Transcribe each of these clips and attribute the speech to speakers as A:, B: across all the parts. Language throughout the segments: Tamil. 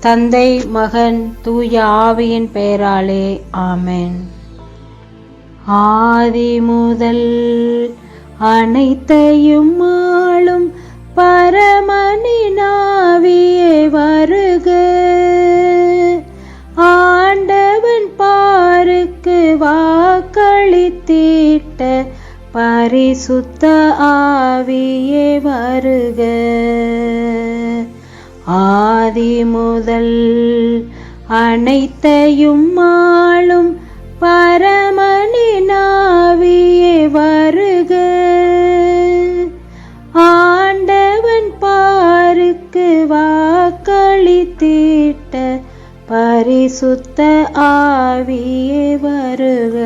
A: தந்தை மகன் தூய ஆவியின் பெயராலே ஆமேன். ஆதி முதல் அனைத்தையும் ஆளும் பரமனினாவியே வருக. ஆண்டவன் பாருக்கு வாக்களித்தீட்ட பரிசுத்த ஆவியே வருக. ஆதி முதல் அனைத்தையும் ஆளும் பரமனினாவியே வருக. ஆண்டவன் பாருக்கு வாக்களித்திட்ட பரிசுத்த ஆவியே வருக.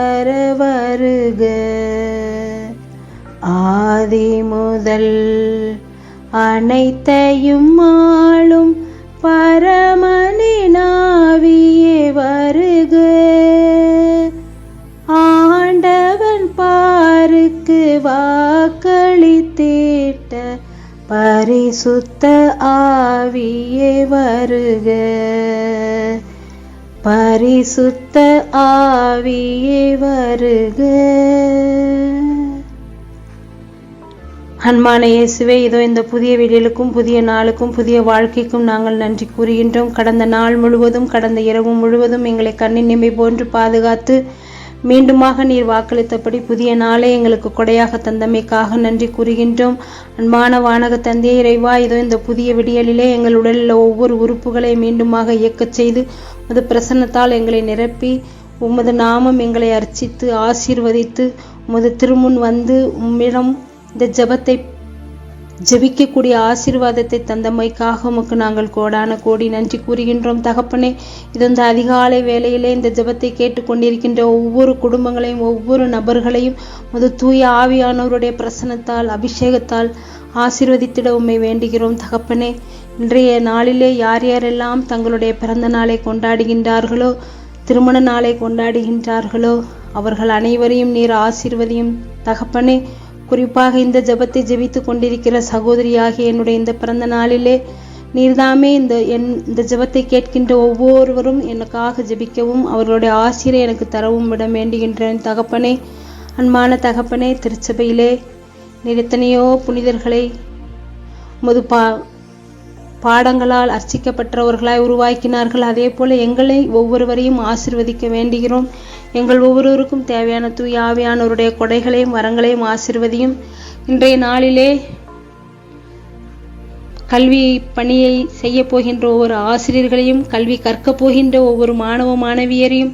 A: வர வருக. ஆதி முதல் அனைத்தையும் ஆளும் பரமனினாவியே வருக. ஆண்டவன் பாருக்கு வாக்களித்திட்ட பரிசுத்த ஆவியே வருக. பரிசுத்த ஆவியே வருக. அன்பான இயேசுவே இதோ இந்த புதிய வீடுகளுக்கும் புதிய நாளுக்கும் புதிய வாழ்க்கைக்கும் நாங்கள் நன்றி கூறுகின்றோம். கடந்த நாள் முழுவதும் கடந்த இரவு முழுவதும் எங்களை கண்ணின் நிமை போன்று பாதுகாத்து மீண்டுமாக நீர் வாக்களித்தபடி புதிய நாளை எங்களுக்கு கொடையாக தந்தமைக்காக நன்றி கூறுகின்றோம். அன்பான வானக தந்தையே இறைவா இதோ இந்த புதிய விடியலிலே எங்கள் உடலில் ஒவ்வொரு உறுப்புகளை மீண்டுமாக இயக்கச் செய்து உமது பிரசன்னத்தால் எங்களை நிரப்பி உமது நாமம் எங்களை அர்ச்சித்து ஆசீர்வதித்து உமது திருமுன் வந்து உம்மிடம் இந்த ஜெபத்தை ஜெபிக்கக்கூடிய ஆசீர்வாதத்தை தந்தமைக்காக உமக்கு நாங்கள் கோடான கோடி நன்றி கூறுகின்றோம். தகப்பனே இது இந்த அதிகாலை வேலையிலே இந்த ஜெபத்தை கேட்டுக்கொண்டிருக்கின்ற ஒவ்வொரு குடும்பங்களையும் ஒவ்வொரு நபர்களையும் முது தூய ஆவியானவருடைய பிரசனத்தால் அபிஷேகத்தால் ஆசீர்வதித்திட உண்மை வேண்டுகிறோம். தகப்பனே இன்றைய நாளிலே யார் யாரெல்லாம் தங்களுடைய பிறந்த நாளை கொண்டாடுகின்றார்களோ திருமண நாளை கொண்டாடுகின்றார்களோ அவர்கள் அனைவரையும் நீர் ஆசீர்வதியும். தகப்பனே குறிப்பாக இந்த ஜெபத்தை ஜெபித்து கொண்டிருக்கிற சகோதரியாகிய என்னுடைய இந்த பிறந்த நாளிலே நீர்தாமே இந்த என் இந்த ஜபத்தை கேட்கின்ற ஒவ்வொருவரும் எனக்காக ஜெபிக்கவும் அவர்களுடைய ஆசிரியர் எனக்கு தரவும் விட வேண்டுகின்றேன் தகப்பனே அன்பான தகப்பனே திருச்சபையிலே நீர் எத்தனையோ புனிதர்களை முது பா பாடங்களால் அர்ச்சிக்கப்பட்டவர்களாய் உருவாக்கினார்கள். அதே போல எங்களை ஒவ்வொருவரையும் ஆசிர்வதிக்க வேண்டுகிறோம். எங்கள் ஒவ்வொருவருக்கும் தேவையான தூய் ஆவியானவருடைய கொடைகளையும் வரங்களையும் ஆசிர்வதியும். இன்றைய நாளிலே கல்வி பணியை செய்ய போகின்ற ஒவ்வொரு ஆசிரியர்களையும் கல்வி கற்கப் போகின்ற ஒவ்வொரு மாணவ மாணவியரையும்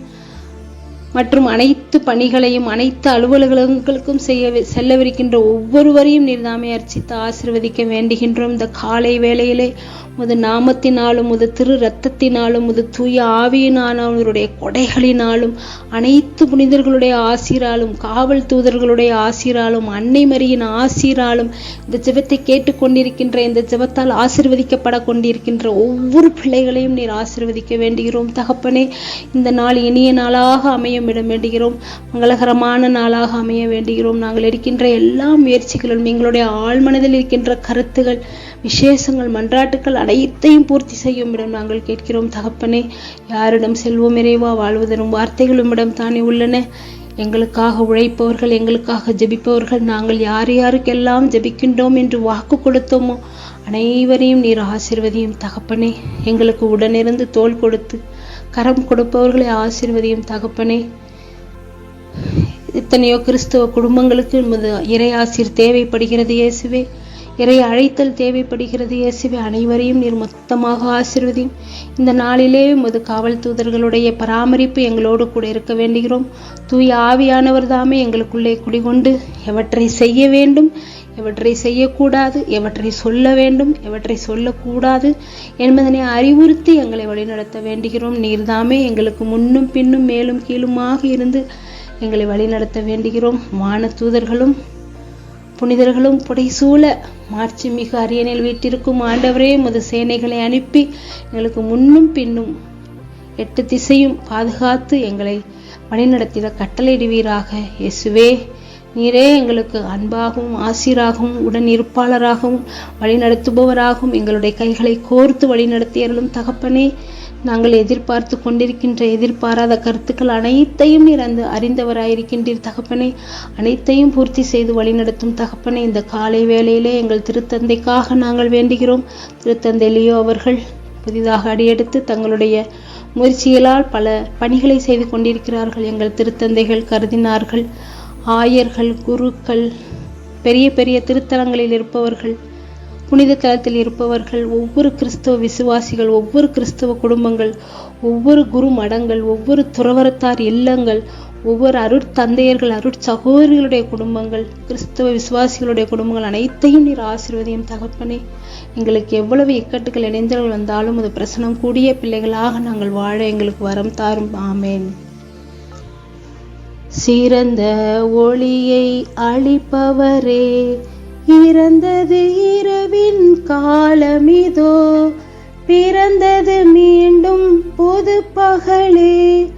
A: மற்றும் அனைத்து பணிகளையும் அனைத்து அலுவலகங்களுக்கும் செய்ய செல்லவிருக்கின்ற ஒவ்வொருவரையும் நீர்தாமே அர்ச்சித்து ஆசிர்வதிக்க வேண்டுகின்றோம். இந்த காலை வேளையிலே முது நாமத்தினாலும் உது திரு ரத்தத்தினாலும் முது தூய ஆவியினாலும் அவருடைய கொடைகளினாலும் அனைத்து புனிதர்களுடைய ஆசிராலும் காவல் தூதர்களுடைய ஆசிராலும் அன்னை மரியின் ஆசிராலும் இந்த ஜெபத்தை கேட்டுக்கொண்டிருக்கின்ற இந்த ஜெபத்தால் ஆசிர்வதிக்கப்பட கொண்டிருக்கின்ற ஒவ்வொரு பிள்ளைகளையும் நீர் ஆசிர்வதிக்க வேண்டுகிறோம். தகப்பனே இந்த நாள் இனிய நாளாக அமையும் இடம் வேண்டுகிறோம். மங்களகரமான நாளாக அமைய வேண்டுகிறோம். நாங்கள் இருக்கின்ற எல்லா முயற்சிகளும் எங்களுடைய ஆழ்மனதில் இருக்கின்ற கருத்துகள் விசேஷங்கள் மன்றாட்டுக்கள் அனைத்தையும் பூர்த்தி செய்யும் இடம் நாங்கள் கேட்கிறோம் தகப்பனே. யாரிடம் செல்வோம் இறைவா வாழ்வதனும் வார்த்தைகளும் இடம் தானே உள்ளன. எங்களுக்காக உழைப்பவர்கள் எங்களுக்காக ஜெபிப்பவர்கள் நாங்கள் யார் யாருக்கெல்லாம் ஜெபிக்கின்றோம் என்று வாக்கு கொடுத்தோமோ அனைவரையும் நீர் ஆசிர்வதியும் தகப்பனே. எங்களுக்கு உடனிருந்து தோள் கொடுத்து கரம் கொடுப்பவர்களை ஆசிர்வதியும் தகப்பனே. எத்தனையோ கிறிஸ்துவ குடும்பங்களுக்கு இறை ஆசிர் தேவைப்படுகிறது இயேசுவே. இறை அழைத்தல் தேவைப்படுகிறது. இயேசுவை அனைவரையும் நீர் மொத்தமாக ஆசிர்வதியும். இந்த நாளிலே உமது காவல் தூதர்களுடைய பராமரிப்பு எங்களோடு கூட இருக்க வேண்டுகிறோம். தூய ஆவியானவர் தாமே எங்களுக்குள்ளே குடிகொண்டு எவற்றை செய்ய வேண்டும் எவற்றை செய்யக்கூடாது எவற்றை சொல்ல வேண்டும் எவற்றை சொல்லக்கூடாது என்பதனை அறிவுறுத்தி எங்களை வழிநடத்த வேண்டுகிறோம். நீர்தாமே எங்களுக்கு முன்னும் பின்னும் மேலும் கீழுமாக இருந்து எங்களை வழிநடத்த வேண்டுகிறோம். வான தூதர்களும் புனிதர்களும் புடைசூழ மாட்சி மிகு அரியணையில் வீட்டிற்கும் ஆண்டவரே முது சேனைகளை அனுப்பி எங்களுக்கு முன்னும் பின்னும் எட்டு திசையும் பாதுகாத்து எங்களை வழிநடத்திட கட்டளையிடுவீராக. இயேசுவே நீரே எங்களுக்கு அன்பாகவும் ஆசிராகவும் உடன் இருப்பாளராகவும் வழிநடத்துபவராகவும் எங்களுடைய கைகளை கோர்த்து வழிநடத்தியர்களும் தகப்பனே நாங்கள் எதிர்பார்த்து கொண்டிருக்கின்ற எதிர்பாராத கருத்துக்கள் அனைத்தையும் நீர் அந்த அறிந்தவராயிருக்கின்றீர். தகப்பனை அனைத்தையும் பூர்த்தி செய்து வழிநடத்தும் தகப்பனை இந்த காலை வேளையிலே எங்கள் திருத்தந்தைக்காக நாங்கள் வேண்டுகிறோம். திருத்தந்தை லியோ அவர்கள் புதிதாக அடியெடுத்து தங்களுடைய முயற்சிகளால் பல பணிகளை செய்து கொண்டிருக்கிறார்கள். எங்கள் திருத்தந்தைகள் கருதினார்கள். ஆயர்கள் குருக்கள் பெரிய பெரிய திருத்தலங்களில் இருப்பவர்கள் புனித தளத்தில் இருப்பவர்கள் ஒவ்வொரு கிறிஸ்தவ விசுவாசிகள் ஒவ்வொரு கிறிஸ்தவ குடும்பங்கள் ஒவ்வொரு குரு மடங்கள் ஒவ்வொரு துறவரத்தார் இல்லங்கள் ஒவ்வொரு அருட்தந்தையர்கள் அருட்சகோதரிகளுடைய குடும்பங்கள் கிறிஸ்தவ விசுவாசிகளுடைய குடும்பங்கள் அனைத்தையும் நீர் ஆசீர்வதியும் தகப்பனே. எங்களுக்கு எவ்வளவு இக்கட்டுகள் இணைந்தவர்கள் வந்தாலும் அது பிரசனம் கூடிய பிள்ளைகளாக நாங்கள் வாழ எங்களுக்கு வரம் தாரும். ஆமேன். சிறந்த ஒளியை அளிப்பவரே இறந்தது இரவின் காலமிதோ பிறந்தது மீண்டும் புது பகலே.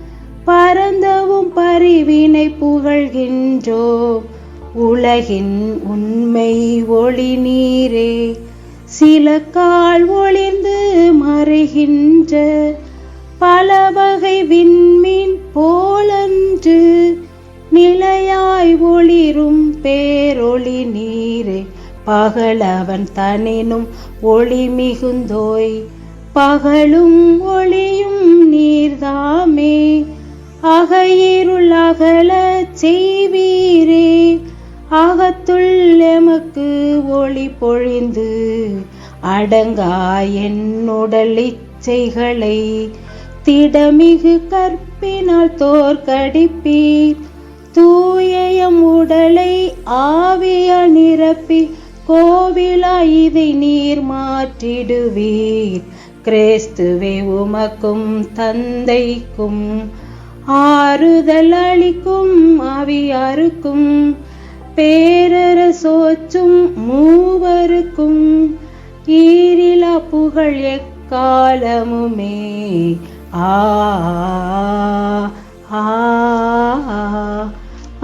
A: பரந்தவும் பரிவினை புகழ்கின்றோ உலகின் உண்மை ஒளி நீரே. சில கால் ஒளிந்து மறைகின்ற பல வகை விண்மீன் போலன்று நிலையாய் ஒளிரும் பேரொளி நீர் பகலவன் தனினும் ஒளி மிகுந்தோய் பகலும் ஒளியும் நீர்தாமே. அகையிருள் அகல செய்வீரே அகத்துள் எமக்கு ஒளி பொழிந்து அடங்கா என்னுடல் இச்சைகளை. திடமிகு கற்பினால் தோற்கடிப்பீர் தூயயம் உடலை ஆவிய நிரப்பி கோவிலாய் இதை நீர் மாற்றிடுவீர் கிறிஸ்துவே உமக்கும் தந்தைக்கும் ஆறுதல் அளிக்கும் அவியாருக்கும் பேரரசோச்சும் மூவருக்கும் ஈரிலா புகழ் எக்காலமுமே ஆ ஆ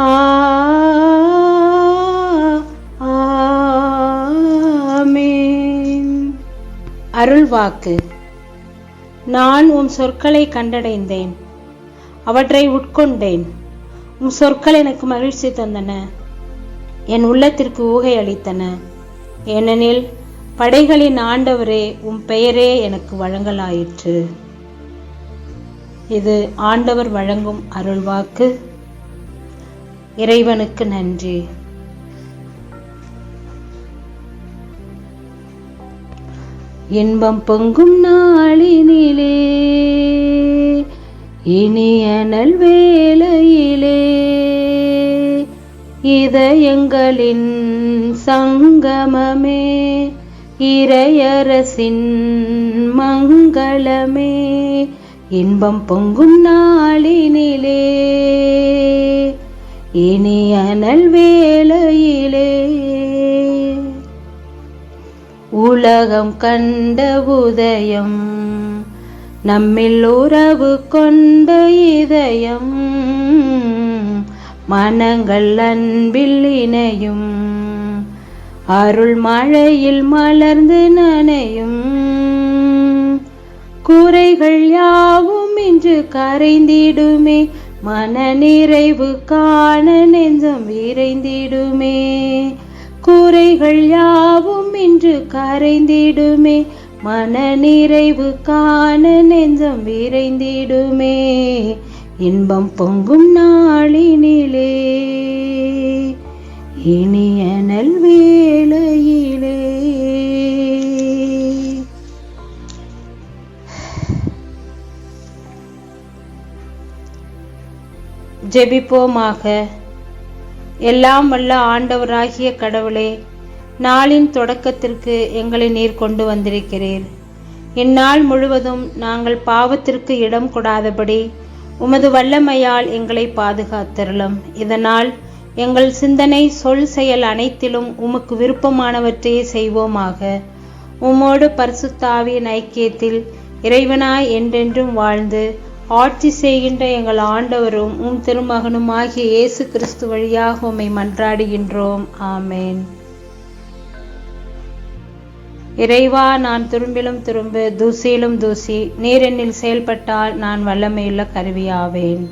A: ஆ ஆமென். அருள்வாக்கு. நான் உம் சொற்களை கண்டடைந்தேன். அவற்றை உட்கொண்டேன். உம் சொற்கள் எனக்கு மகிழ்ச்சி தந்தன. என் உள்ளத்திற்கு ஊகை அளித்தன. ஏனெனில் படைகளின் ஆண்டவரே உம் பெயரே எனக்கு வழங்கலாயிற்று. இது ஆண்டவர் வழங்கும் அருள்வாக்கு. இறைவனுக்கு நன்றி. இன்பம் பொங்கும் நாளினிலே. இனிய நல்வேளையிலே. இதயங்களின் சங்கமமே. இறையரசின் மங்களமே. இன்பம் பொங்கும் நாளினிலே. இனிய நல்வேளையிலே. உலகம் கண்ட உதயம் நம்மில் உறவு கொண்ட இதயம் மனங்கள் அன்பில் இணையும் அருள் மழையில் மலர்ந்து நனையும். குறைகள் யாவும் இன்று கரைந்திடுமே மன நிறைவு காண நெஞ்சம் விரைந்திடுமே. குறைகள் யாவும் இன்று கரைந்திடுமே. மன நிறைவு காண நெஞ்சம் விரைந்திடுமே. இன்பம் பொங்கும் நாளினிலே. இனிய வேளையிலே ஜெபிப்போமாக. எல்லாம் வல்ல ஆண்டவராகிய கடவுளே நாளின் தொடக்கத்திற்கு எங்களை நீர் கொண்டு வந்திருக்கிறீர். இந்நாள் முழுவதும் நாங்கள் பாவத்திற்கு இடம் கொடாதபடி உமது வல்லமையால் எங்களை பாதுகாத்தருளும். இதனால் எங்கள் சிந்தனை சொல் செயல் அனைத்திலும் உமக்கு விருப்பமானவற்றையே செய்வோமாக. உம்மோடு பரிசுத்தாவியின் ஐக்கியத்தில் இறைவனாய் என்றென்றும் வாழ்ந்து ஆட்சி செய்கின்ற எங்கள் ஆண்டவரும் உம் திருமகனுமாகிய இயேசு கிறிஸ்து வழியாக உம்மை மன்றாடுகின்றோம். ஆமேன். இறைவா நான் துரும்பிலும் துரும்பு தூசியிலும் தூசி நீர் என்னில் செயல்பட்டால் நான் வல்லமையுள்ள கருவியாவேன்.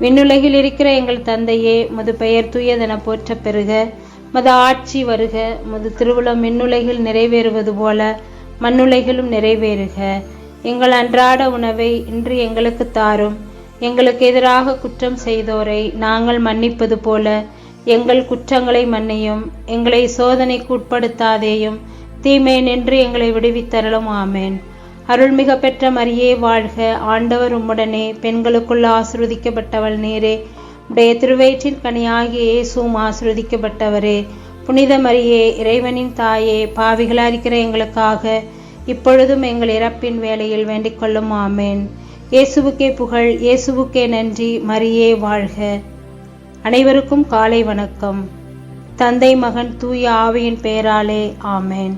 A: விண்ணுலகில் இருக்கிற எங்கள் தந்தையே மது பெயர் தூயதென போற்ற பெறுக மது ஆட்சி வருக முது திருவுளம் விண்ணுலகில் நிறைவேறுவது போல மண்ணுலகிலும் நிறைவேறுக. எங்கள் அன்றாட உணவை இன்று எங்களுக்கு தாரும். எங்களுக்கு எதிராக குற்றம் செய்தோரை நாங்கள் மன்னிப்பது போல எங்கள் குற்றங்களை மன்னியும் எங்களை சோதனைக்கு உட்படுத்தாதேயும் தீமை நின்று எங்களை விடுவித்தரலும் ஆமேன். அருள்மிக பெற்ற மரியே வாழ்க. ஆண்டவர் உம்முடனே பெண்களுக்குள் ஆசிர்வதிக்கப்பட்டவள் நேரே. உடைய திருவயிற்றின் கனியாகிய இயேசுவும் ஆசிர்வதிக்கப்பட்டவரே. புனித மரியே இறைவனின் தாயே பாவிகளாரிக்கிற எங்களுக்காக இப்பொழுதும் எங்கள் இறப்பின் வேலையில் வேண்டிக் கொள்ளும் ஆமேன். இயேசுவுக்கே புகழ் இயேசுவுக்கே நன்றி மரியே வாழ்க. அனைவருக்கும் காலை வணக்கம். தந்தை மகன் தூய ஆவியின் பெயராலே ஆமேன்.